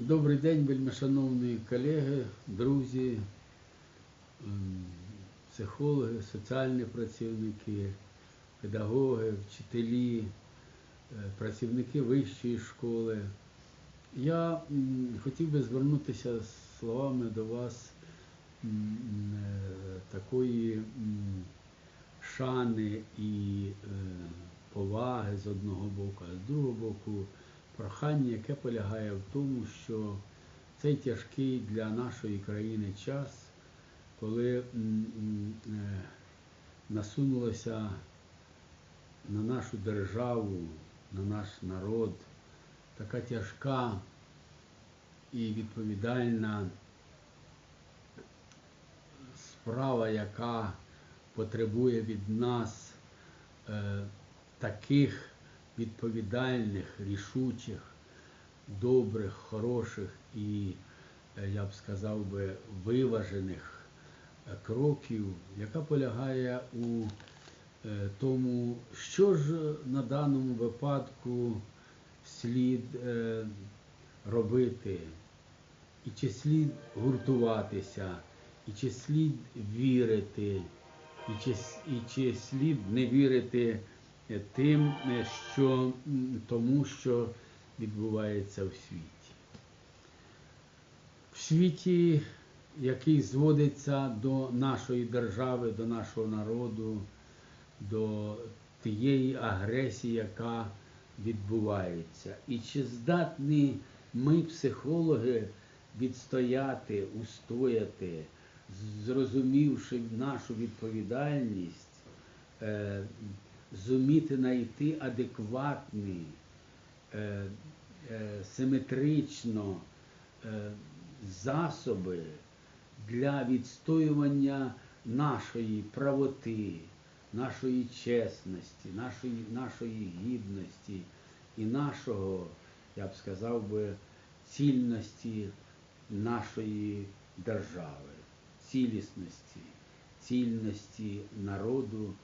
Добрий день, вельмишановні колеги, друзі, психологи, соціальні працівники, педагоги, вчителі, е, працівники вищої школи. Я хотів би звернутися з словами до вас е, такої шани і е, поваги з одного боку, а з другого боку прохання, яке полягає в тому, що цей тяжкий для нашої країни час, коли е, насунулося на нашу державу, на наш народ така тяжка і відповідальна справа, яка потребує від нас е, таких відповідальних, рішучих, добрих, хороших і, е, я б сказав би, виважених е, кроків, яка полягає у е, тому, що ж на даному випадку слід робити, і чи слід гуртуватися, і чи слід вірити, і чи, і чи слід не вірити тим, е, що тому, що відбувається в світі. В світі, який зводиться до нашої держави, до нашого народу, до тієї агресії, яка відбувається. І чи здатні ми, психологи, відстояти, устояти, зрозумівши нашу відповідальність, е, зуміти знайти адекватний, е, е, симетрично е, засоби для відстоювання нашої правоти, нашої чесності, нашої, нашої гідності і нашого, я б сказав би, цільності нашої держави, цілісності, цільності народу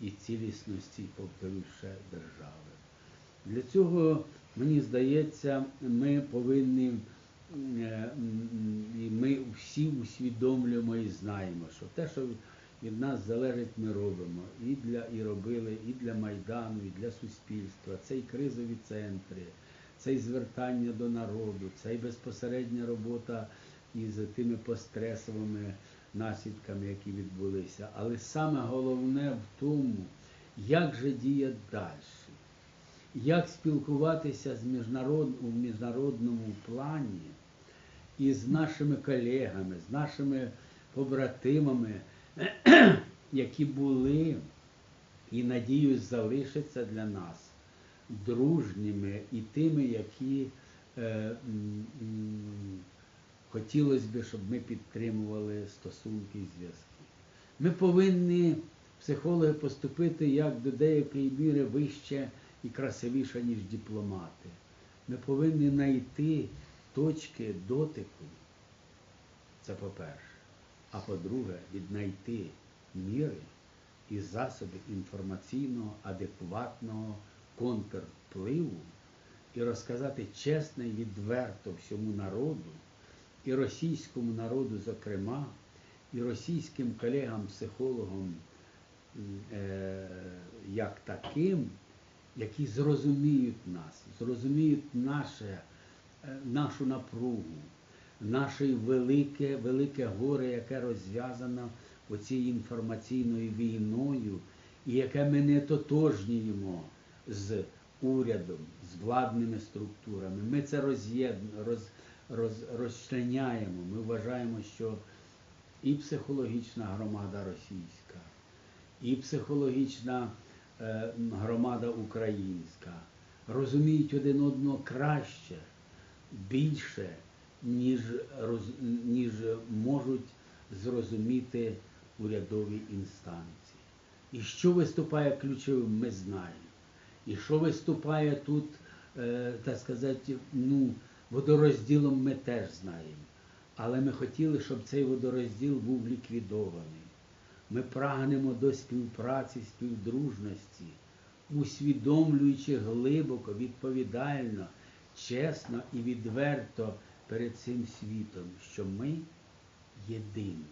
і цілісності, повторюю держави. Для цього, мені здається, ми повинні, е, і ми всі усвідомлюємо і знаємо, що те, що від нас залежить, ми робимо і для і робили, і для Майдану, і для суспільства. Це і кризові центри, це і звертання до народу, це і безпосередня робота із тими постресовими наслідками, які відбулися. Але саме головне в тому, як же діяти далі як спілкуватися з міжнарод... у міжнародному плані із нашими колегами, з нашими побратимами, які були і, надіюсь, залишаться для нас дружніми і тими, які е, хотілося б, щоб ми підтримували стосунки і зв'язки. Ми повинні, психологи, поступити як до деякої міри вище і красивіше, ніж дипломати. Ми повинні знайти точки дотику, це по-перше. А по-друге, віднайти міри і засоби інформаційного, адекватного контрвпливу і розказати чесно і відверто всьому народу, і російському народу, зокрема, і російським колегам-психологам е, як таким, які зрозуміють нас, зрозуміють наше, е, нашу напругу, наше велике, велике горе, яке розв'язано оцією інформаційною війною, і яке ми не тотожнюємо з урядом, з владними структурами. Ми це роз'єд... роз... Роз... розчленяємо. Ми вважаємо, що і психологічна громада російська, і психологічна е, громада українська розуміють один одного краще, більше, ніж, роз, ніж можуть зрозуміти урядові інстанції. І що виступає ключовим, ми знаємо. І що виступає тут, е, так сказати, ну, водорозділом ми теж знаємо. Але ми хотіли, щоб цей водорозділ був ліквідований. Ми прагнемо до співпраці, співдружності, усвідомлюючи глибоко, відповідально, чесно і відверто перед цим світом, що ми єдині,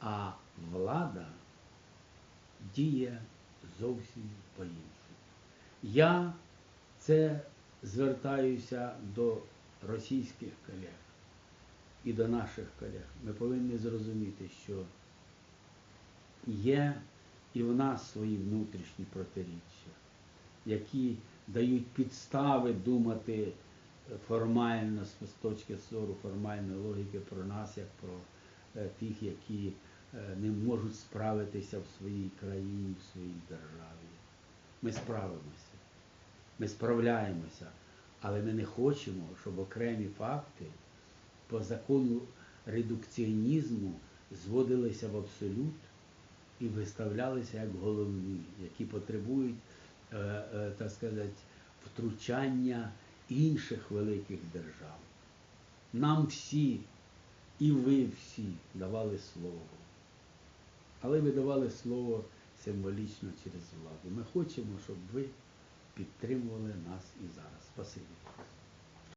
а влада діє зовсім по-іншому. Я це звертаюся до російських колег і до наших колег. Ми повинні зрозуміти, що є і в нас свої внутрішні протиріччя, які дають підстави думати формально, з точки зору формальної логіки про нас, як про е, тих, які е, не можуть справитися в своїй країні, в своїй державі. Ми справимося, ми справляємося, але ми не хочемо, щоб окремі факти по закону редукціонізму зводилися в абсолют і виставлялися як головні, які потребують, е, е, так сказати, втручання інших великих держав. Нам всі, і ви всі давали слово. Але ви давали слово символічно через владу. Ми хочемо, щоб ви підтримували нас і зараз. Спасибі.